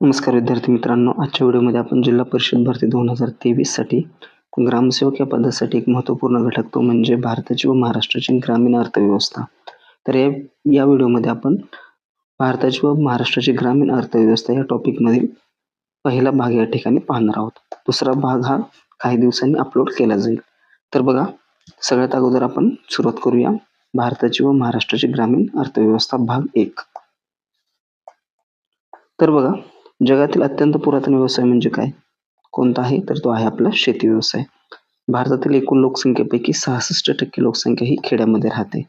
नमस्कार विद्यार्थी मित्रांनो आजच्या व्हिडिओमध्ये आपण जिल्हा परिषद भरती दोन हजार तेवीससाठी ग्रामसेवक या पदासाठी एक महत्त्वपूर्ण घटक तो म्हणजे भारताची व महाराष्ट्राची ग्रामीण अर्थव्यवस्था. तर या या व्हिडिओमध्ये आपण भारताची व महाराष्ट्राची ग्रामीण अर्थव्यवस्था या टॉपिकमधील पहिला भाग या ठिकाणी पाहणार आहोत. दुसरा भाग हा काही दिवसांनी अपलोड केला जाईल. तर बघा सगळ्यात अगोदर आपण सुरुवात करूया. भारताची व महाराष्ट्राची ग्रामीण अर्थव्यवस्था भाग एक. तर बघा जगातील अत्यंत पुरातन व्यवसाय म्हणजे काय? कोणता आहे? तर तो आहे आपला शेती व्यवसाय. भारतातील एकूण लोकसंख्येपैकी सहासष्ट टक्के लोकसंख्या ही खेड्यामध्ये राहते.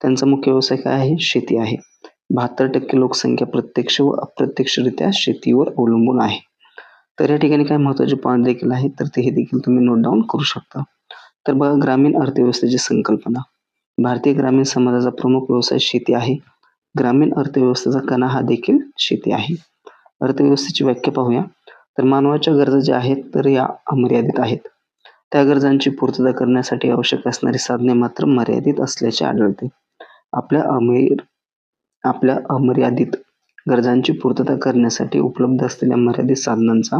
त्यांचा मुख्य व्यवसाय काय आहे? शेती आहे. बहात्तर टक्के लोकसंख्या प्रत्यक्ष व अप्रत्यक्षरित्या शेतीवर अवलंबून आहे. तर या ठिकाणी काय महत्त्वाचे पॉईंट देखील आहे? तर ते हे देखील तुम्ही नोट डाऊन करू शकता. तर बघा ग्रामीण अर्थव्यवस्थेची संकल्पना. भारतीय ग्रामीण समाजाचा प्रमुख व्यवसाय शेती आहे. ग्रामीण अर्थव्यवस्थेचा कणा हा देखील शेती आहे. अर्थव्यवस्थेची व्याख्या पाहूया. तर मानवाच्या गरजा ज्या आहेत तर या अमर्यादित आहेत. त्या गरजांची पूर्तता करण्यासाठी आवश्यक असणारी साधने मात्र मर्यादित असल्याचे आढळते. आपल्या अमेर आपल्या अमर्यादित गरजांची पूर्तता करण्यासाठी उपलब्ध असलेल्या मर्यादित साधनांचा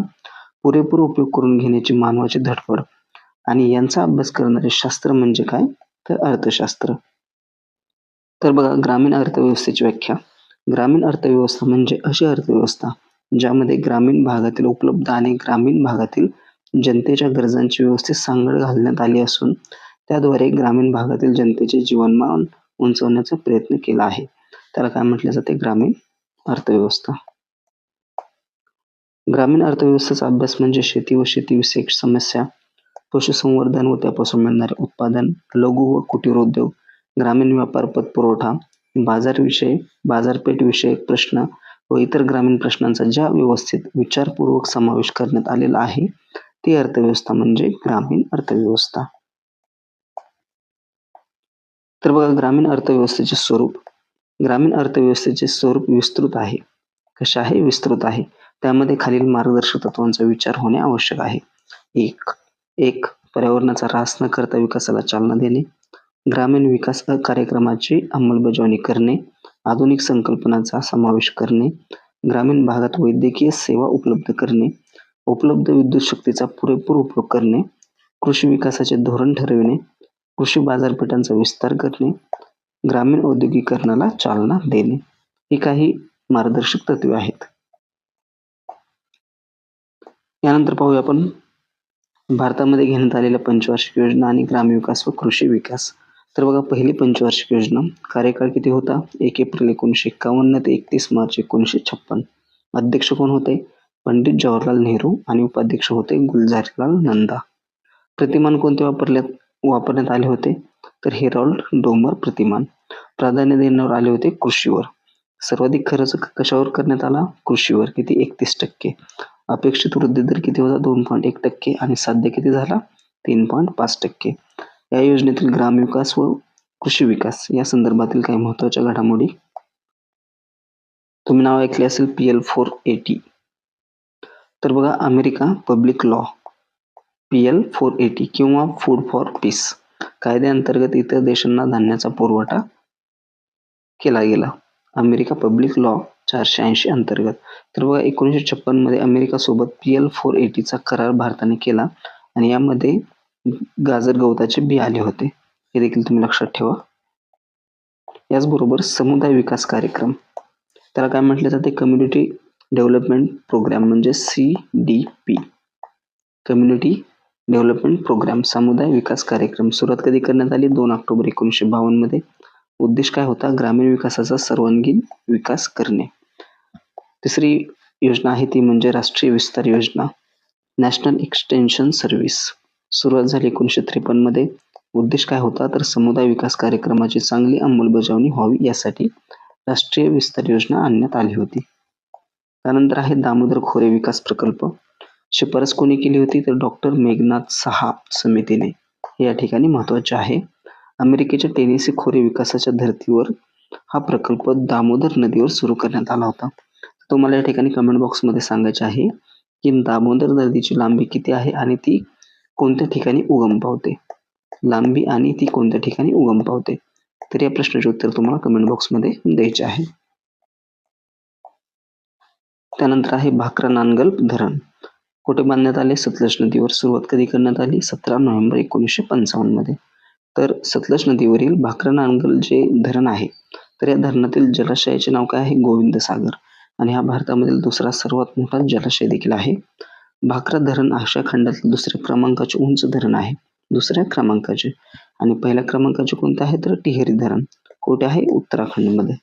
पुरेपूर उपयोग करून घेण्याची मानवाची धडपड आणि यांचा अभ्यास करणारे शास्त्र म्हणजे काय? तर अर्थशास्त्र. तर बघा ग्रामीण अर्थव्यवस्थेची व्याख्या. ग्रामीण अर्थव्यवस्था म्हणजे अशी अर्थव्यवस्था ज्यामध्ये ग्रामीण भागातील उपलब्ध आणि ग्रामीण भागातील जनतेच्या गरजांची व्यवस्थित सांगड घालण्यात आली असून त्याद्वारे ग्रामीण भागातील जनतेचे जीवनमान उंचवण्याचा प्रयत्न केला आहे. त्याला काय म्हटले जाते? ग्रामीण अर्थव्यवस्था. ग्रामीण अर्थव्यवस्थेचा अभ्यास म्हणजे शेती व शेतीविषयक समस्या पशुसंवर्धन व त्यापासून मिळणारे उत्पादन लघु व कुटीर उद्योग ग्रामीण व्यापार बाजारविषयी बाजारविषय बाजारपेठ विषयक प्रश्न व इतर ग्रामीण प्रश्नांचा ज्या व्यवस्थित विचारपूर्वक समावेश करण्यात आलेला आहे ती अर्थव्यवस्था म्हणजे ग्रामीण अर्थव्यवस्था. तर बघा ग्रामीण अर्थव्यवस्थेचे स्वरूप ग्रामीण अर्थव्यवस्थेचे स्वरूप विस्तृत आहे. कसे आहे? विस्तृत आहे. त्यामध्ये खालील मार्गदर्शक तत्वांचा विचार होणे आवश्यक आहे. एक एक पर्यावरणाचा ऱ्हास न करता विकासाला चालना देणे. ग्रामीण विकास कार्यक्रमाची अंमलबजावणी करणे आधुनिक संकल्पनांचा समावेश करणे ग्रामीण भागात वैद्यकीय सेवा उपलब्ध करणे उपलब्ध विद्युत शक्तीचा पुरेपूर उपयोग करणे कृषी विकासाचे धोरण ठरविणे कृषी बाजारपेठांचा विस्तार करणे ग्रामीण औद्योगिकरणाला चालना देणे ही काही मार्गदर्शक तत्वे आहेत. यानंतर पाहूया आपण भारतामध्ये घेण्यात आलेल्या पंचवार्षिक योजना आणि ग्रामविकास व कृषी विकास. तर बघा पहिली पंचवार्षिक योजना. कार्यकाळ किती होता? एक एप्रिल एकोणीसशे एक्कावन्न ते एकतीस मार्च एकोणीसशे छप्पन. अध्यक्ष कोण होते? पंडित जवाहरलाल नेहरू आणि उपाध्यक्ष होते गुलजारीलाल नंदा. प्रतिमान कोणते वापरल्यात वापरण्यात आले होते? तर हेरॉल्ड डोमर प्रतिमान. प्राधान्य देण्यावर आले होते कृषीवर. सर्वाधिक खर्च कशावर करण्यात आला? कृषीवर. किती? एकतीस टक्के. अपेक्षित वृद्धी दर किती होता? दोन पॉईंट एक टक्के. आणि साध्य किती झाला? तीन पॉईंट पाच टक्के. या योजनेतील ग्रामविकास व कृषी विकास या संदर्भातील काही महत्त्वाच्या घडामोडी. तुम्ही नाव ऐकले असेल पी एल फोर एटी. तर बघा America public law P L four eighty किंवा फूड फॉर पीस कायद्याअंतर्गत इतर देशांना धान्याचा पुरवठा केला गेला. अमेरिका पब्लिक लॉ चारशे ऐंशी अंतर्गत. तर बघा एकोणीसशे छप्पनमध्ये अमेरिकासोबत पी एल फोर एटीचा करार भारताने केला आणि यामध्ये गाजर गवताचे बी आले होते. हे देखील तुम्ही लक्षात ठेवा. याचबरोबर समुदाय विकास कार्यक्रम. त्याला काय म्हटले जाते? कम्युनिटी डेव्हलपमेंट प्रोग्राम म्हणजे C D P community development programme समुदाय विकास कार्यक्रम. सुरुवात कधी करण्यात आली? दोन ऑक्टोबर एकोणीसशे मध्ये. उद्देश काय होता? ग्रामीण विकासाचा सर्वांगीण विकास करणे. तिसरी योजना आहे ती म्हणजे राष्ट्रीय विस्तार योजना. नॅशनल एक्सटेन्शन सर्व्हिस सुरुवात झाली एकोणीसशे त्रेपन्नमध्ये. उद्देश काय होता? तर समुदाय विकास कार्यक्रमाची चांगली अंमलबजावणी व्हावी यासाठी राष्ट्रीय विस्तार योजना आणण्यात आली होती. त्यानंतर आहे दामोदर खोरे विकास प्रकल्प. शिफारस कोणी केली होती? तर डॉक्टर मेघनाथ सहा समितीने. या ठिकाणी महत्त्वाचे आहे. अमेरिकेच्या टेनिसी खोरे विकासाच्या धर्तीवर हा प्रकल्प दामोदर नदीवर सुरू करण्यात आला होता. तुम्हाला या ठिकाणी कमेंट बॉक्समध्ये सांगायचे आहे की दामोदर नदीची लांबी किती आहे आणि ती कोणत्या ठिकाणी उगम पावते? लांबी आणि ती कोणत्या ठिकाणी उगम पावते? तर या प्रश्नाचे उत्तर तुम्हाला कमेंट बॉक्समध्ये द्यायचे आहे. त्यानंतर आहे भाकरा नानगल धरण. कुठे बांधण्यात आले? सतलज नदीवर. सुरुवात कधी करण्यात आली? सतरा नोव्हेंबर एकोणीसशे पंचावन्नमध्ये. तर सतलज नदीवरील भाकरा नानगल जे धरण आहे तर या धरणातील जलाशयाचे नाव काय आहे? गोविंद सागर आणि हा भारतामधील दुसरा सर्वात मोठा जलाशय देखील आहे. भाकरा धरण आशिया खंडातील दुसऱ्या क्रमांकाचे उंच धरण आहे. दुसऱ्या क्रमांकाचे आणि पहिल्या क्रमांकाचे कोणते आहे तर टिहेरी धरण. कुठे आहे? उत्तराखंडमध्ये.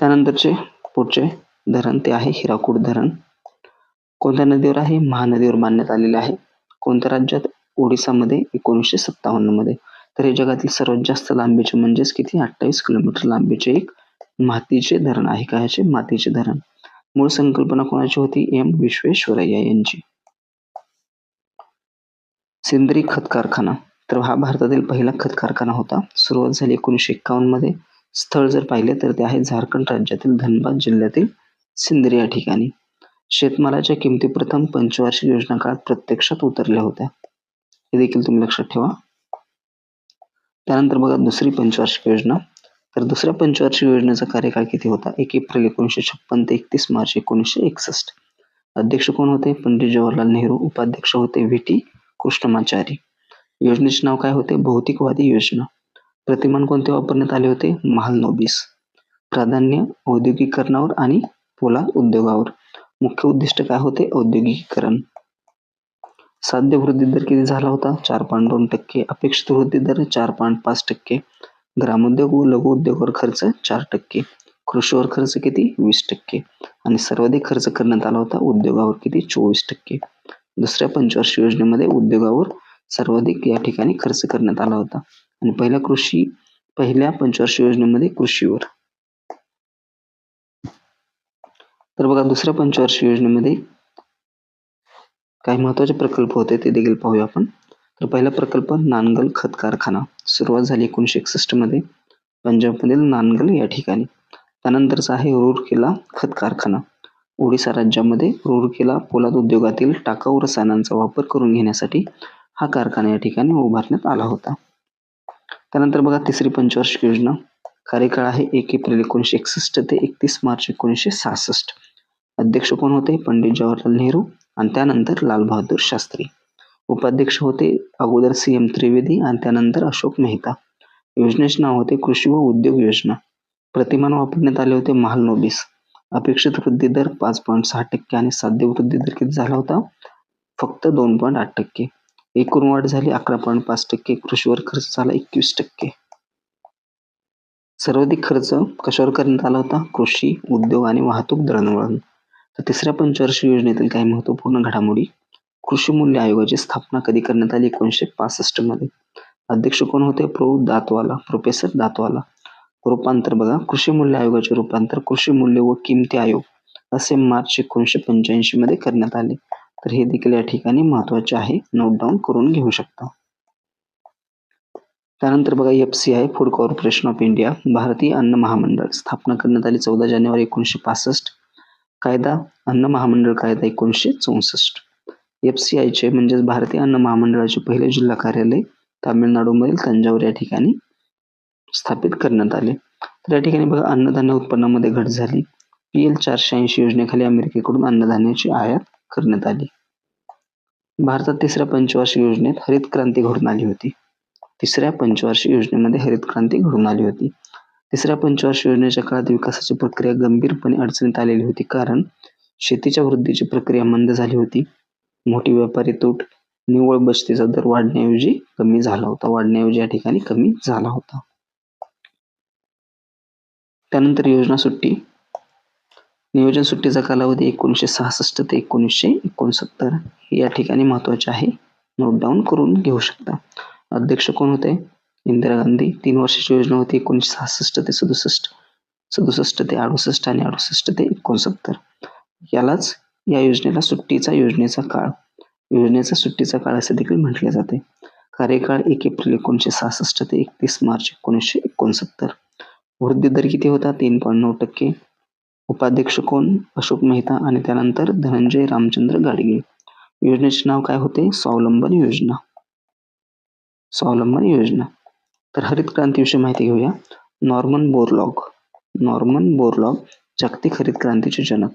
त्यानंतरचे पुढचे धरण ते आहे हिराकूड धरण. कोणत्या नदीवर आहे? महानदीवर बांधण्यात आलेले आहे. कोणत्या राज्यात? ओडिसामध्ये एकोणीसशे सत्तावन्नमध्ये तर हे जगातील सर्वात जास्त लांबीचे म्हणजेच किती? अठ्ठावीस किलोमीटर लांबीचे एक मातीचे धरण आहे. काय मातीचे धरण. मूळ संकल्पना कोणाची होती? एम. विश्वेश्वरय्या यांची. सेंद्रिय खत कारखाना. तर हा भारतातील पहिला खत कारखाना होता. सुरुवात झाली एकोणीसशे एक्कावन्नमध्ये. स्थळ जर पाहिले तर ते आहे झारखंड राज्यातील धनबाद जिल्ह्यातील सिंदरी या ठिकाणी. शेतमालाच्या किमती प्रथम पंचवार्षिक योजना काळात प्रत्यक्षात उतरल्या होत्या. हे देखील तुम्ही लक्षात ठेवा. त्यानंतर बघा दुसरी पंचवार्षिक योजना. तर दुसऱ्या पंचवार्षिक योजनेचा कार्यकाळ किती होता? एक एप्रिल एकोणीसशे छप्पन ते एकतीस मार्च एकोणीसशे एकसष्ट. अध्यक्ष कोण होते? पंडित जवाहरलाल नेहरू. उपाध्यक्ष होते व्ही. टी. कृष्णमाचारी. योजनेचे नाव काय होते? भौतिकवादी योजना. प्रतिमान कोणते वापरण्यात आले होते? नोबीस. प्राधान्य औद्योगिकीकरणावर आणि पोलाद उद्योगावर. मुख्य उद्दिष्ट काय होते? औद्योगिकीकरण. साध्य वृद्धी दर किती झाला होता? चार पॉईंट दोन टक्के. अपेक्षित वृद्धी दर चार पॉईंट पाच टक्के. ग्रामोद्योग व लघु उद्योगावर खर्च चार टक्के. कृषीवर खर्च किती? वीस टक्के. आणि सर्वाधिक खर्च करण्यात आला होता उद्योगावर किती? चोवीस टक्के. दुसऱ्या पंचवार्षिक योजनेमध्ये उद्योगावर सर्वाधिक या ठिकाणी खर्च करण्यात आला होता. आणि पहिल्या कृषी पहिल्या पंचवार्षिक योजनेमध्ये कृषीवर. तर बघा दुसऱ्या पंचवार्षिक योजनेमध्ये काही महत्त्वाचे प्रकल्प होते ते देखील पाहूया आपण. तर पहिला प्रकल्प नानगल खत कारखाना. सुरुवात झाली एकोणीसशे एकसष्टमध्ये पंजाबमधील नानगल या ठिकाणी. त्यानंतरचा आहे रूरकेला खत कारखाना. ओडिसा राज्यामध्ये रूरकेला पोलाद उद्योगातील टाकाऊ रसायनांचा वापर करून घेण्यासाठी हा कारखाना या ठिकाणी उभारण्यात आला होता. त्यानंतर बघा तिसरी पंचवार्षिक योजना. कार्यकाळ आहे एक एप्रिल एकोणीसशे एकसष्ट ते एकतीस मार्च एकोणीसशे सहासष्ट. अध्यक्ष कोण होते? पंडित जवाहरलाल नेहरू आणि त्यानंतर लालबहादूर शास्त्री. उपाध्यक्ष होते अगोदर सी एम त्रिवेदी आणि त्यानंतर अशोक मेहता. योजनेचे नाव होते कृषी व उद्योग योजना. प्रतिमान वापरण्यात आले होते महाल नोबीस. अपेक्षित वृद्धी दर पाच पॉईंट सहा टक्के आणि साध्य वृद्धी दर किती झाला होता? फक्त दोन पॉईंट आठ टक्के. एकूण वाढ झाली अकरा पॉईंट पाच टक्के. कृषीवर खर्च झाला एकवीस टक्के. सर्वाधिक खर्च कशावर करण्यात आला होता? कृषी उद्योग आणि वाहतूक दळणवळण. तर तिसऱ्या पंचवर्षीय योजनेतील काही महत्त्वपूर्ण घडामोडी. कृषी मूल्य आयोगाची स्थापना कधी करण्यात आली? एकोणीसशे पासष्टमध्ये. अध्यक्ष कोण होते? Pro Dantwala professor Dantwala. रूपांतर बघा. कृषी मूल्य आयोगाचे रूपांतर कृषी मूल्य व किमती आयोग असे मार्च एकोणीसशे पंच्याऐंशी मध्ये करण्यात आले. तर हे देखील या ठिकाणी महत्त्वाचे आहे. नोट डाऊन करून घेऊ शकता. त्यानंतर बघा F C I food corporation of India भारतीय अन्न महामंडळ स्थापना करण्यात आली चौदा जानेवारी एकोणीसशे पासष्ट. कायदा अन्न महामंडळ कायदा एकोणीसशे चौसष्ट. एफ सी आयचे म्हणजेच भारतीय अन्न महामंडळाचे पहिले जिल्हा कार्यालय तामिळनाडूमधील तंजावर या ठिकाणी स्थापित करण्यात आले. तर या ठिकाणी बघा अन्नधान्य उत्पन्नामध्ये घट झाली. पी एल चारशे ऐंशी योजनेखाली अमेरिकेकडून अन्नधान्याची आयात करण्यात आली. भारतात तिसऱ्या पंचवार्षिक योजनेत हरित क्रांती घडून आली होती. तिसऱ्या पंचवार्षिक योजनेमध्ये हरित क्रांती घडून आली होती. तिसऱ्या पंचवार्षिक योजनेच्या काळात विकासाची प्रक्रिया गंभीरपणे अडचणीत आलेली होती कारण शेतीच्या वृद्धीची प्रक्रिया मंद झाली होती. मोठी व्यापारी तूट निव्वळ बचतीचा दर वाढण्याऐवजी कमी झाला होता. वाढण्याऐवजी या ठिकाणी कमी झाला होता. त्यानंतर योजना सुट्टी. नियोजन सुट्टीचा कालावधी एकोणीसशे सहासष्ट ते एकोणीसशे एकोणसत्तर हे या ठिकाणी महत्त्वाचे आहे. नोट डाऊन करून घेऊ शकता. अध्यक्ष कोण होते? इंदिरा गांधी. तीन वर्षाची योजना होती. एकोणीसशे सहासष्ट ते सदुसष्ट सदुसष्ट ते अडुसष्ट आणि अडुसष्ट ते एकोणसत्तर. यालाच या योजनेला सुट्टीचा योजनेचा काळ. योजनेचा सुट्टीचा काळ असे देखील म्हटले जाते. कार्यकाळ एक एप्रिल एकोणीसशे सहासष्ट ते एकतीस मार्च एकोणीसशे एकोणसत्तर. वृद्धी दर किती होता? तीन पॉईंट नऊ टक्के. उपाध्यक्ष कोण? अशोक मेहता आणि त्यानंतर धनंजय रामचंद्र गाडगे. योजनेचे नाव काय होते? स्वावलंबन योजना. स्वावलंबन योजना. तर हरित क्रांतीविषयी माहिती घेऊया. Norman Borlaug. नॉर्मन बोरलॉग जागतिक हरित क्रांतीचे जनक.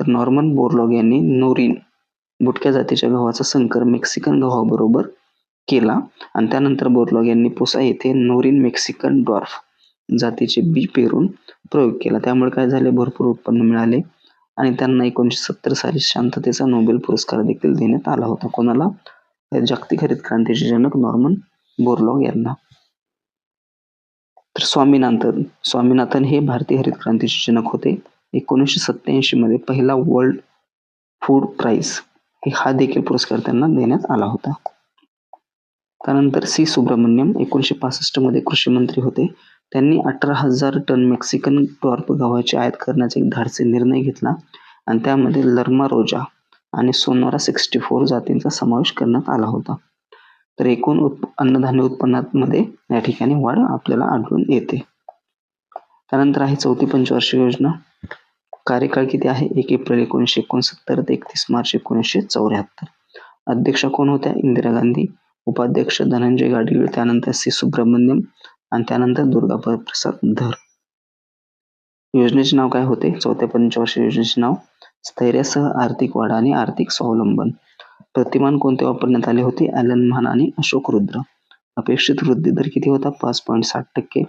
तर नॉर्मन बोरलॉग यांनी नोरिन बुटक्या जातीच्या गव्हाचा संकर मेक्सिकन गव्हाबरोबर केला. आणि त्यानंतर बोरलॉग यांनी पुसा येथे नोरिन मेक्सिकन डॉर्फ जातीचे बी पेरून प्रयोग केला. त्यामुळे काय झाले? भरपूर उत्पन्न मिळाले. आणि त्यांना एकोणीसशे सत्तर साली शांततेचा नोबेल पुरस्कार देखील देण्यात आला होता. कोणाला? जागतिक हरित क्रांतीचे जनक नॉर्मन बोरलॉग यांना. तर स्वामीनाथन स्वामीनाथन हे भारतीय हरित क्रांतीचे जनक होते. एकोणीसशे सत्याऐंशी मध्ये पहिला वर्ल्ड फूड प्राईस हा देखील पुरस्कार त्यांना देण्यात आला होता. त्यानंतर सी सुब्रमण्यम एकोणीसशे पासष्टमध्ये कृषी मंत्री होते. त्यांनी अठरा हजार टन मेक्सिकन टॉर्प गव्हाची आयात करण्याचा एक धाडसी निर्णय घेतला आणि त्यामध्ये लर्मा रोजा आणि सोनोरा सिक्स्टी फोर जातींचा समावेश करण्यात आला होता. तर एकूण उत्प अन्नधान्य उत्पन्नामध्ये या ठिकाणी वाढ आपल्याला आढळून येते. त्यानंतर आहे चौथी पंचवार्षिक योजना. कार्यकाळ किती आहे? एक एप्रिल एकोणीसशे एकोणसत्तर ते एकतीस मार्च एकोणीसशे चौऱ्याहत्तर. अध्यक्ष कोण होत्या? इंदिरा गांधी. उपाध्यक्ष धनंजय गाडगीळ. त्यानंतर सी. सुब्रमण्यम आणि त्यानंतर दुर्गा प्रसाद धर. योजनेचे नाव काय होते? चौथ्या पंचवार्षिक योजनेचे नाव स्थैर्यासह आर्थिक वाढ आणि आर्थिक स्वावलंबन. प्रतिमान कोणते वापरण्यात आले होते? ॲलन महान आणि अशोक रुद्र. अपेक्षित वृद्धी दर किती होता? पाच पॉईंट साठ टक्के.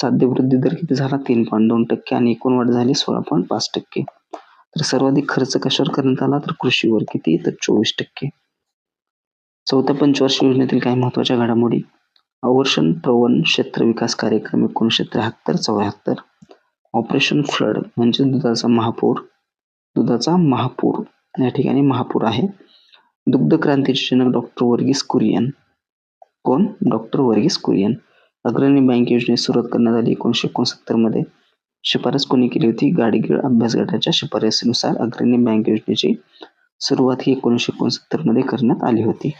साध्य वृद्धी दर किती झाला? तीन पॉईंट दोन टक्के आणि एकूण वाढ झाली सोळा पॉईंट पाच टक्के. तर सर्वाधिक खर्च कशावर करण्यात आला? तर कृषीवर किती? तर चोवीस टक्के. चौथ्या पंचवार्षिक योजनेतील काही महत्त्वाच्या घडामोडी. अवर्षण प्रवण क्षेत्र विकास कार्यक्रम एकोणीसशे त्र्याहत्तर चौऱ्याहत्तर. ऑपरेशन फ्लड म्हणजे दुधाचा महापूर. दुधाचा महापूर. या ठिकाणी महापूर आहे. दुग्ध क्रांतीचे जनक डॉक्टर वर्गीस कुरियन. कोण? डॉक्टर वर्गीस कुरियन. अग्रणी बँक योजनेस सुरुवात करण्यात आली. एकोणीसशे एकोणसत्तरमध्ये शिफारस कोणी केली होती? गाडगीळ अभ्यास गटाच्या शिफारसीनुसार अग्रणी बँक योजनेची सुरुवात ही एकोणीसशे एकोणसत्तरमध्ये करण्यात आली होती.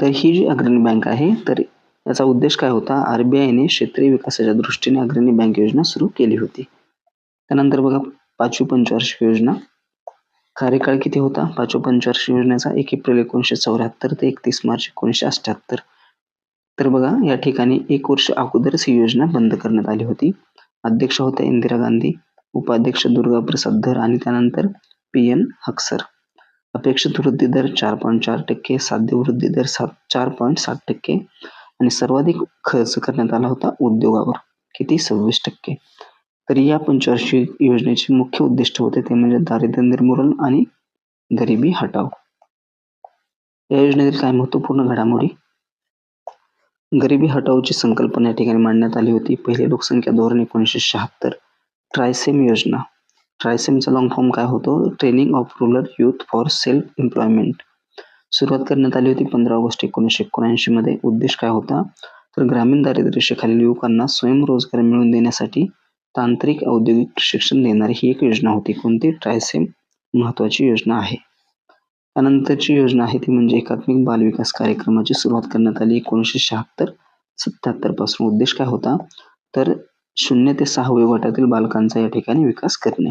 तर ही जी अग्रणी बँक आहे तर याचा उद्देश काय होता? आरबीआयने क्षेत्रीय विकासाच्या दृष्टीने अग्रणी बँक योजना सुरू केली होती. त्यानंतर बघा पाचवी पंचवार्षिक योजना. कार्यकाळ किती होता? पाचव्या पंचवार्षिक योजनेचा एक एप्रिल एकोणीसशे चौऱ्याहत्तर ते एकतीस मार्च एकोणीसशे अठ्ठ्याहत्तर. तर बघा या ठिकाणी एक वर्ष अगोदरच ही योजना बंद करण्यात आली होती. अध्यक्ष होत्या इंदिरा गांधी उपाध्यक्ष दुर्गा प्रसाद धर आणि त्यानंतर पी एन हक्सर अपेक्षित वृद्धी दर चार पॉईंट चार टक्के साध्य वृद्धी दर सात चार पॉईंट सात टक्के आणि सर्वाधिक खर्च करण्यात आला होता उद्योगावर किती? सव्वीस टक्के. तर या पंचवार्षिक योजनेचे मुख्य उद्दिष्ट होते ते म्हणजे दारिद्र्य निर्मूलन आणि गरिबी हटाव. या योजनेतील काही महत्त्वपूर्ण घडामोडी. गरिबी हटावची संकल्पना या ठिकाणी मांडण्यात आली होती. पहिले लोकसंख्या धोरण एकोणीसशे शहात्तर. ट्रायसेम योजना. ट्रायसेमचा लॉंग फॉर्म काय होतो? Training of rural youth for self employment सुरुवात करण्यात आली होती पंधरा ऑगस्ट एकोणीसशे एकोणऐंशी मध्ये. उद्देश काय होता? तर ग्रामीण दारिद्र्यरेषेखालील युवकांना स्वयंरोजगार मिळवून देण्यासाठी तांत्रिक औद्योगिक प्रशिक्षण देणारी ही एक योजना होती. कोणती? ट्रायसेम महत्वाची योजना आहे. त्यानंतरची योजना आहे ती म्हणजे एकात्मिक बाल विकास कार्यक्रमाची सुरुवात करण्यात आली. एकोणीसशे शहात्तर सत्याहत्तरपासून उद्देश काय होता? तर शून्य ते सहा वयोगटातील बालकांचा या ठिकाणी विकास करणे.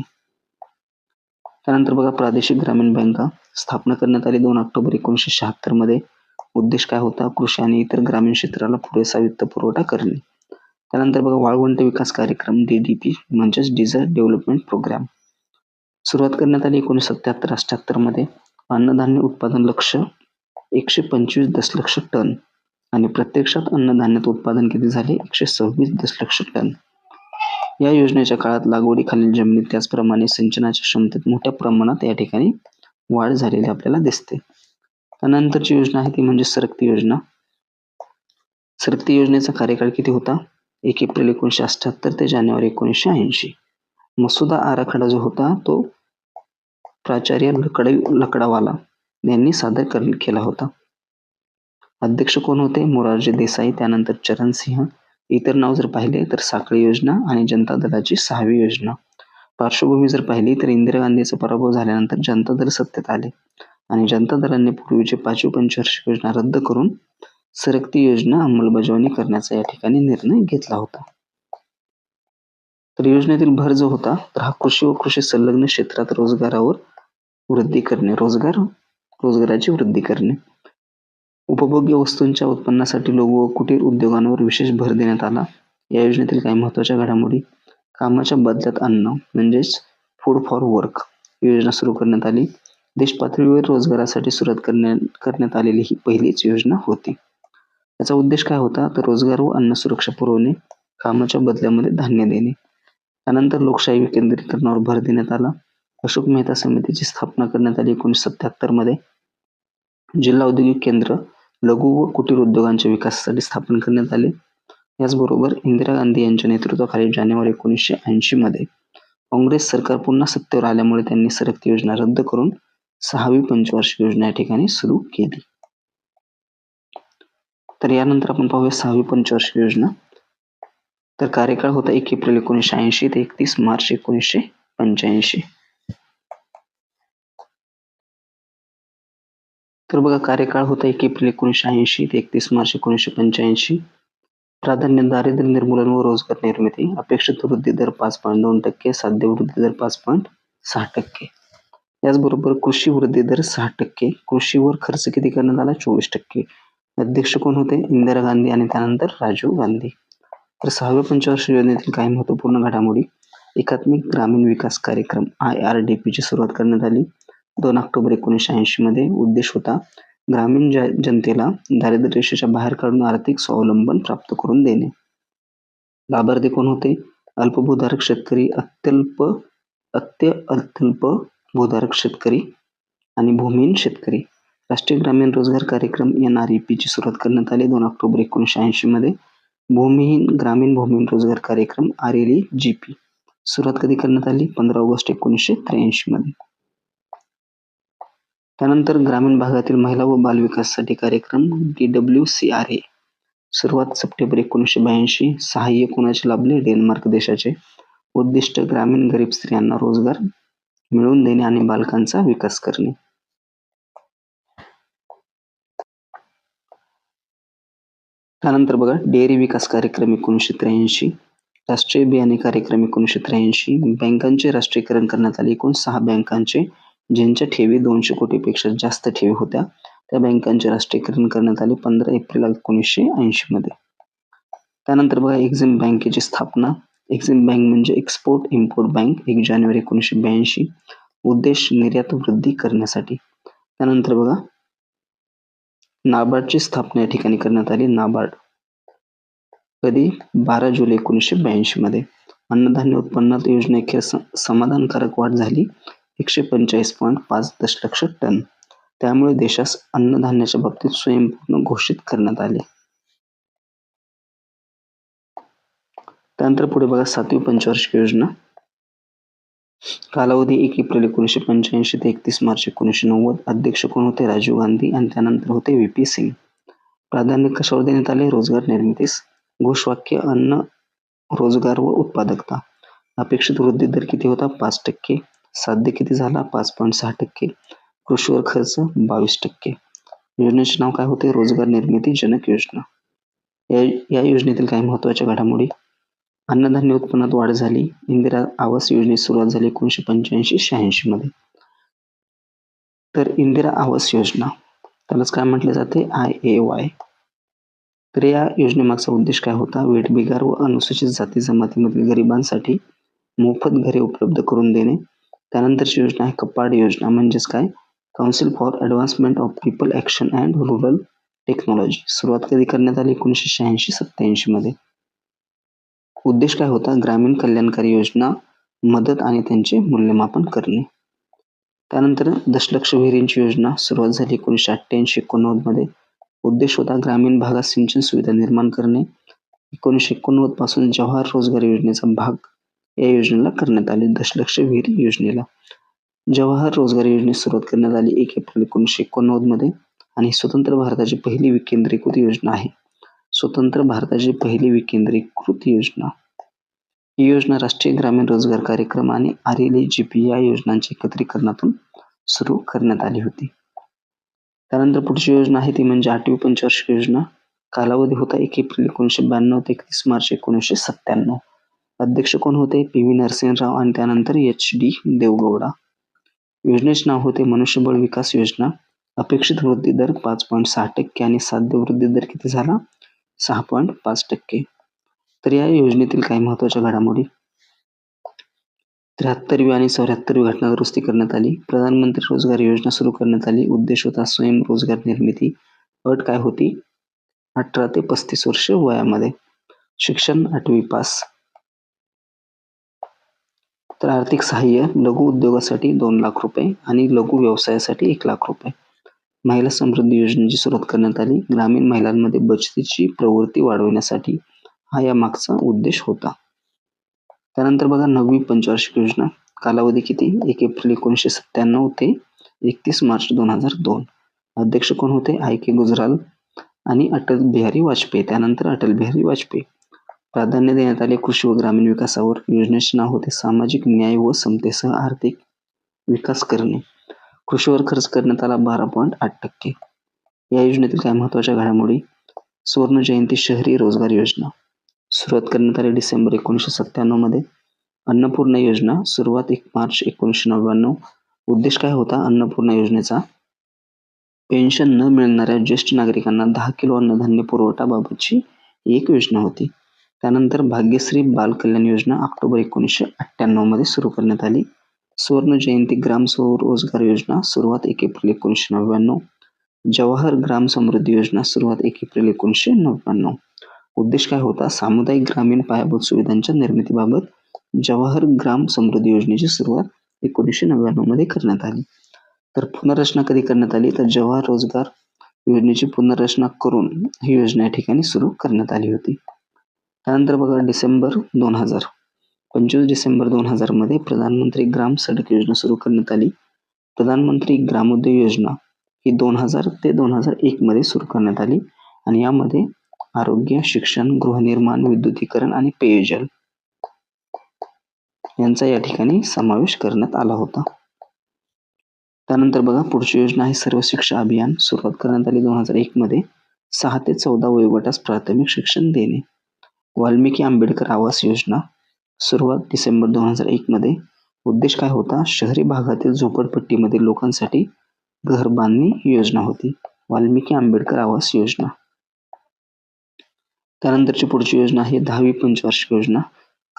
त्यानंतर बघा प्रादेशिक ग्रामीण बँका स्थापना करण्यात आली. दोन ऑक्टोबर एकोणीसशे शहात्तरमध्ये उद्देश काय होता? कृषी आणि इतर ग्रामीण क्षेत्राला पुरेसा वित्त पुरवठा करणे. त्यानंतर बघा वाळवंट विकास कार्यक्रम डी डी पी म्हणजेच डिझर्ट डेव्हलपमेंट प्रोग्राम सुरुवात करण्यात आली एकोणीसशे सत्याहत्तर अठ्याहत्तरमध्ये. अन्नधान्य उत्पादन लक्ष एकशे पंचवीस दशलक्ष टन. आणि प्रत्यक्षात अन्नधान्यात उत्पादन किती झाले? एकशे सव्वीस दशलक्ष टन. या योजनेच्या काळात लागवडीखालील जमिनीत त्याचप्रमाणे सिंचनाच्या क्षमतेत मोठ्या प्रमाणात या ठिकाणी वाढ झालेली आपल्याला दिसते. त्यानंतरची योजना आहे ती म्हणजे सरक्ती योजना. सरक्ती योजनेचा कार्यकाळ किती होता? एक एप्रिल एकोणीसशे अठ्ठ्याहत्तर ते जानेवारी एकोणीसशे ऐंशी. मसुदा आराखडा जो होता तो प्राचार्य लकड लकडावाला यांनी सादर कर केला होता. अध्यक्ष कोण होते? मोरारजी देसाई त्यानंतर चरण सिंह. इतर नाव जर पाहिले तर साखळी योजना आणि जनता दलाची सहावी योजना. पार्श्वभूमी जर पाहिली तर इंदिरा गांधीचा पराभव झाल्यानंतर जनता दल सत्तेत आले आणि जनता दलाने पूर्वीचे पाचवी पंचवार्षिक योजना रद्द करून सरकती योजना अंमलबजावणी करण्याचा या ठिकाणी निर्णय घेतला होता. तर योजनेतील भर जो होता तर हा कृषी व कृषी संलग्न क्षेत्रात रोजगारावर वृद्धी करणे रोजगार रोजगाराची वृद्धी करणे. उपभोग्य वस्तूंच्या उत्पन्नासाठी लघु व कुटीर उद्योगांवर विशेष भर देण्यात आला. या योजनेतील काही महत्त्वाच्या घडामोडी. कामाच्या बदल्यात अन्न म्हणजेच फूड फॉर वर्क योजना सुरू करण्यात आली. देश पातळीवर रोजगारासाठी सुरुवात करण्यात करण्यात आलेली ही पहिलीच योजना होती. याचा उद्देश काय होता? तर रोजगार व अन्न सुरक्षा पुरवणे कामाच्या बदल्यामध्ये धान्य देणे. त्यानंतर लोकशाही विकेंद्रीकरणावर भर देण्यात आला. अशोक मेहता समितीची स्थापना करण्यात आली एकोणीसशे सत्याहत्तरमध्ये. जिल्हा औद्योगिक केंद्र लघु व कुटीर उद्योगांच्या विकासासाठी स्थापन करण्यात आले. याचबरोबर इंदिरा गांधी यांच्या नेतृत्वाखाली जानेवारी एकोणीसशे ऐंशी मध्ये काँग्रेस सरकार पुन्हा सत्तेवर आल्यामुळे त्यांनी सरकती योजना रद्द करून सहावी पंचवार्षिक योजना या ठिकाणी सुरू केली. तर यानंतर आपण पाहूया सहावी पंचवार्षिक योजना. तर कार्यकाळ होता एक एप्रिल एकोणीसशे ऐंशी ते एकतीस मार्च एकोणीसशे पंच्याऐंशी. तर बघा कार्यकाळ होता एक एप्रिल एकोणीसशे ऐंशी ते एकतीस मार्च एकोणीसशे पंच्याऐंशी. प्राधान्य दारिद्र्य निर्मूलन व रोजगार निर्मिती. अपेक्षित वृद्धी दर पाच पॉईंट दोन टक्के साध्य वृद्धी दर पाच पॉईंट सहा टक्के. याचबरोबर कृषी वृद्धी दर सहा टक्के कृषीवर खर्च किती करण्यात आला? चोवीस टक्के. अध्यक्ष कोण होते? इंदिरा गांधी आणि त्यानंतर राजीव गांधी. तर सहाव्या पंचवार्षिक योजनेतील काही महत्त्वपूर्ण घडामोडी. एकात्मिक ग्रामीण विकास कार्यक्रम आय आर डी पीची सुरुवात करण्यात आली. दोन ऑक्टोबर एकोणीसशे ऐंशी मध्ये उद्देश होता ग्रामीण जनतेला दारिद्र्य रेषेच्या बाहेर काढून आर्थिक स्वावलंबन प्राप्त करून देणे. लाभार्थी कोण होते? अल्पभूधारक शेतकरी अत्यल्प अत्य अत्यल्प भूधारक शेतकरी आणि भूमिहीन शेतकरी. राष्ट्रीय ग्रामीण रोजगार कार्यक्रम एन आर ई पीची सुरुवात करण्यात आली. दोन ऑक्टोबर एकोणीसशे ऐंशी मध्ये भूमिहीन ग्रामीण भूमिहीन रोजगार कार्यक्रम R L E G P सुरुवात कधी करण्यात आली? पंधरा ऑगस्ट एकोणीसशे त्र्याऐंशी मध्ये. त्यानंतर ग्रामीण भागातील महिला व बालविकासासाठी कार्यक्रम D W C R A. सुरुवात सप्टेंबर एकोणीसशे ब्याऐंशी सहाय्य कोणाचे लाभले? डेन्मार्क देशाचे. उद्दिष्ट ग्रामीण गरीब स्त्रियांना रोजगार मिळवून देणे आणि बालकांचा विकास करणे. त्यानंतर बघा डेअरी विकास कार्यक्रम एकोणीसशे त्र्याऐंशी राष्ट्रीय बियाणे कार्यक्रम एकोणीसशे त्र्याऐंशी बँकांचे राष्ट्रीयकरण करण्यात आले एकूण सहा बँकांचे ज्यांच्या ठेवी दोनशे कोटीपेक्षा जास्त ठेवी होत्या. त्या बँकांचे राष्ट्रीयकरण करण्यात आले पंधरा एप्रिल एकोणीसशे ऐंशी मध्ये. त्यानंतर बघा एक्झिम बँकेची स्थापना. एक्झिम बँक म्हणजे एक्सपोर्ट इम्पोर्ट बँक एक जानेवारी एकोणीसशे ब्याऐंशी. उद्देश निर्यात वृद्धी करण्यासाठी. त्यानंतर बघा नाबार्डची स्थापना या ठिकाणी करण्यात आली. नाबार्ड कधी? बारा जुलै एकोणीसशे ब्याऐंशी मध्ये. अन्नधान्य उत्पन्नात योजनेखेर समाधानकारक वाढ झाली. एकशे पंचेचाळीस पॉईंट पाच दशलक्ष टन. त्यामुळे देशास अन्नधान्याच्या बाबतीत स्वयंपूर्ण घोषित करण्यात आले. त्यानंतर पुढे बघा सातवी पंचवार्षिक योजना. कालावधी एक एप्रिल एकोणीसशे पंच्याऐंशी ते एकतीस मार्च एकोणीसशे नव्वद. अध्यक्ष कोण होते? राजीव गांधी आणि त्यानंतर होते व्ही. पी. सिंग. प्राधान्य कशावर देण्यात आले? रोजगार निर्मितीस घोषवाक्य अन्न रोजगार व उत्पादकता. अपेक्षित वृद्धी दर किती होता? पाच टक्के. साध्य किती झाला? पाच पॉईंट सहा टक्के. कृषीवर खर्च बावीस टक्के. योजनेचे नाव काय होते? रोजगार निर्मिती जनक योजना. या या योजनेतील काही महत्त्वाच्या घडामोडी. अन्नधान्य उत्पन्नात वाढ झाली. इंदिरा आवास योजनेस सुरुवात झाली एकोणीसशे पंच्याऐंशी शहाऐंशी मध्ये. तर इंदिरा आवास योजना त्यालाच काय म्हटले जाते? आय ए वाय तर या योजनेमागचा उद्देश काय होता? वेट बिगार व अनुसूचित जाती जमातीमधील गरिबांसाठी मोफत घरे उपलब्ध करून देणे. त्यानंतरची योजना आहे कपाड योजना. म्हणजेच काय? Council for advancement of people action and rural technology सुरुवात कधी करण्यात आली? एकोणीसशे शहाऐंशी सत्त्याऐंशी मध्ये. उद्देश काय होता? ग्रामीण कल्याणकारी योजना मदत आणि त्यांचे मूल्यमापन करणे. त्यानंतर दशलक्ष विहिरींची योजना सुरुवात झाली एकोणीसशे अठ्ठ्याऐंशी एकोणनव्वदमध्ये उद्देश होता ग्रामीण भागात सिंचन सुविधा निर्माण करणे. एकोणीसशे एकोणनव्वदपासून जवाहर रोजगार योजनेचा भाग या योजनेला करण्यात आले दशलक्ष विहीर योजनेला. जवाहर रोजगार योजनेस सुरुवात करण्यात आली एक एप्रिल एकोणीसशे एकोणनव्वदमध्ये. आणि स्वतंत्र भारताची पहिली विकेंद्रीकृत योजना आहे. स्वतंत्र भारताची पहिली विकेंद्रीकृत योजना. ही योजना राष्ट्रीय ग्रामीण रोजगार कार्यक्रम आणि आर एल जी पी या योजनांच्या एकत्रीकरणातून सुरू करण्यात आली होती. त्यानंतर पुढची योजना आहे ती म्हणजे आठवी पंचवार्षिक योजना. कालावधी होता एक एप्रिल एकोणीसशे ब्याण्णव ते एकतीस मार्च एकोणीसशे सत्त्याण्णव. अध्यक्ष कोण होते? पी व्ही नरसिंहराव आणि त्यानंतर एच डी देवगौडा. योजनेचे नाव होते मनुष्यबळ विकास योजना. अपेक्षित वृद्धी दर पाच पॉईंट सहा टक्के आणि साध्य वृद्धी दर किती झाला? सहा पॉईंट पाच टक्के. तर या योजनेतील काही महत्त्वाच्या घडामोडी. त्र्याहत्तरवी आणि चौऱ्याहत्तरवी घटना दुरुस्ती करण्यात आली. प्रधानमंत्री रोजगार योजना सुरू करण्यात आली. उद्देश होता स्वयंरोजगार निर्मिती. अट काय होती? अठरा ते पस्तीस वर्ष वयामध्ये. शिक्षण आठवी पास. तर आर्थिक सहाय्य लघु उद्योगासाठी दोन लाख रुपये आणि लघु व्यवसायासाठी एक लाख रुपये. महिला समृद्धी योजनेची सुरुवात करण्यात आली. ग्रामीण महिलांमध्ये बचतीची प्रवृत्ती वाढवण्यासाठी हा या मागचा उद्देश होता. त्यानंतर बघा नववी पंचवार्षिक योजना. कालावधी किती? एक एप्रिल एकोणीसशे सत्त्याण्णव ते एकतीस मार्च दोन हजार दोन. अध्यक्ष कोण होते? आय के गुजराल आणि अटल बिहारी वाजपेयी. त्यानंतर अटल बिहारी वाजपेयी. प्राधान्य देण्यात आले कृषी व ग्रामीण विकासावर. योजनेचे नाव होते सामाजिक न्याय व समतेसह आर्थिक विकास करणे. कृषीवर खर्च करण्यात आला बारा पॉईंट आठ टक्के. या योजनेतील काही महत्त्वाच्या घडामोडी. सुवर्ण जयंती शहरी रोजगार योजना. सुरुवात करण्यात आली डिसेंबर एकोणीसशे सत्त्याण्णवमध्ये. अन्नपूर्णा योजना सुरुवात एक मार्च एकोणीसशे नव्याण्णव. उद्देश काय होता? अन्नपूर्णा योजनेचा. पेन्शन न मिळणाऱ्या ज्येष्ठ नागरिकांना दहा किलो अन्नधान्य पुरवठाबाबतची एक योजना होती. त्यानंतर भाग्यश्री बाल कल्याण योजना ऑक्टोबर एकोणीसशे अठ्ठ्याण्णवमध्ये सुरू करण्यात आली. सुवर्ण जयंती ग्राम स्वरोजगार योजना सुरुवात एक एप्रिल एकोणीसशे नव्याण्णव. जवाहर ग्राम समृद्धी योजना सुरुवात एक एप्रिल एकोणीसशे नव्याण्णव. उद्देश काय होता? सामुदायिक ग्रामीण पायाभूत सुविधांच्या निर्मितीबाबत जवाहर ग्राम समृद्धी योजनेची सुरुवात एकोणीसशे नव्याण्णवमध्ये करण्यात आली. तर पुनर्रचना कधी करण्यात आली? तर जवाहर रोजगार योजनेची पुनर्रचना करून ही योजना या ठिकाणी सुरू करण्यात आली होती. त्यानंतर बघा डिसेंबर दोन हजार. पंचवीस डिसेंबर दोन हजारमध्ये प्रधानमंत्री ग्राम सडक योजना सुरू करण्यात आली. प्रधानमंत्री ग्रामोद्योग योजना ही दोन हजार ते दोन हजार एक मध्ये सुरू करण्यात आली आणि यामध्ये आरोग्य शिक्षण गृहनिर्माण विद्युतीकरण आणि पेयजल यांचा या ठिकाणी समावेश करण्यात आला होता. त्यानंतर बघा पुढची योजना आहे सर्व शिक्षा अभियान. सुरुवात करण्यात आली दोन हजार एक मध्ये. सहा ते चौदा वयोगटास प्राथमिक शिक्षण देणे. वाल्मिकी आंबेडकर आवास योजना. सुरुवात डिसेंबर दोन हजार एक मध्ये. उद्देश काय होता? शहरी भागातील झोपडपट्टीमधील लोकांसाठी घर बांधणी योजना होती. वाल्मिकी आंबेडकर आवास योजना. त्यानंतरची पुढची योजना आहे दहावी पंचवार्षिक योजना.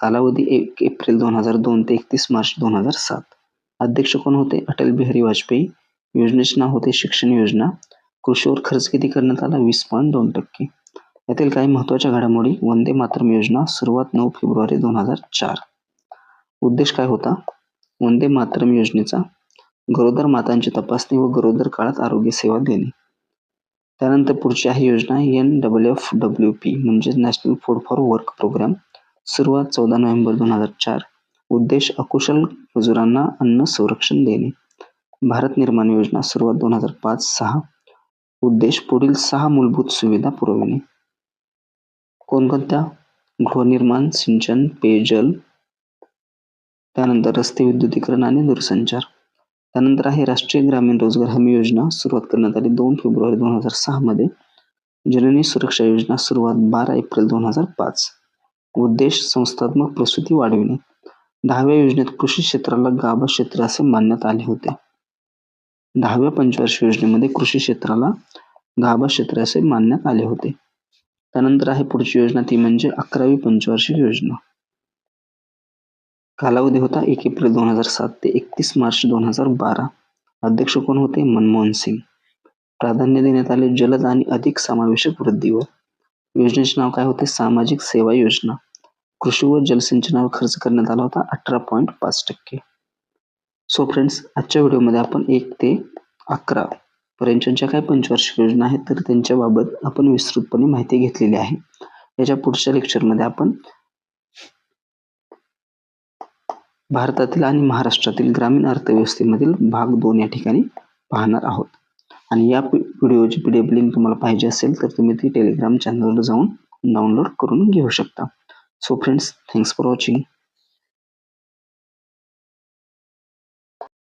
कालावधी एक एप्रिल दोन हजार दोन ते एकतीस मार्च दोन हजार सात. अध्यक्ष कोण होते? अटल बिहारी वाजपेयी. योजनेचे नाव होते शिक्षण योजना. कृषीवर खर्च किती करण्यात आला? वीस पॉईंट दोन टक्के. यातील काही महत्त्वाच्या घडामोडी वंदे मातरम योजना सुरुवात नऊ फेब्रुवारी दोन हजार चार. उद्देश काय होता? वंदे मातरम योजनेचा गरोदर मातांची तपासणी व गरोदर काळात आरोग्य सेवा देणे. त्यानंतर पुढची आहे योजना N W F W P म्हणजे national food for work programme सुरुवात चौदा नोव्हेंबर दोन हजार चार. उद्देश अकुशल मजुरांना अन्न संरक्षण देणे. भारत निर्माण योजना सुरुवात दोन हजार पाच सहा. उद्देश पुढील सहा मूलभूत सुविधा पुरविणे. कोणकोणत्या गृहनिर्माण सिंचन पेयजल त्यानंतर रस्ते विद्युतीकरण आणि दूरसंचार. त्यानंतर आहे राष्ट्रीय ग्रामीण रोजगार हमी योजना सुरुवात करण्यात आली दोन फेब्रुवारी दोन हजार सहा मध्ये. जननी सुरक्षा योजना सुरुवात बारा एप्रिल दोन हजार पाच. उद्देश संस्थात्मक प्रसूती वाढविणे. दहाव्या योजनेत कृषी क्षेत्राला गाभा क्षेत्र असे मानण्यात आले होते. दहाव्या पंचवार्षिक योजनेमध्ये कृषी क्षेत्राला गाभा क्षेत्र असे मानण्यात आले होते. त्यानंतर आहे पुढची योजना ती म्हणजे अकरावी पंचवार्षिक योजना. कालावधी होता एक एप्रिल दोन हजार सात ते एकतीस मार्च दोन हजार बारा. अध्यक्ष कोण होते? मनमोहन सिंग. प्राधान्य देण्यात आले जलद आणि अधिक समावेशक वृद्धीवर योजनेचे नाव काय होते? सामाजिक सेवा योजना. कृषी व जलसिंचनावर खर्च करण्यात आला होता अठरा पॉईंट पाच टक्के. सो फ्रेंड्स आजच्या व्हिडिओमध्ये आपण एक ते अकरा पर्यंतच्या ज्या काही पंचवार्षिक योजना आहेत तर त्यांच्याबाबत आपण विस्तृतपणे माहिती घेतलेली आहे. याच्या पुढच्या लेक्चरमध्ये आपण भारतातील आणि महाराष्ट्रातील ग्रामीण अर्थव्यवस्थेमधील भाग दोन या ठिकाणी पाहणार आहोत. आणि या व्हिडिओची पी डी एफ लिंक तुम्हाला पाहिजे असेल तर तुम्ही ती टेलिग्राम चॅनलवर जाऊन डाउनलोड करून घेऊ शकता. So friends thanks for watching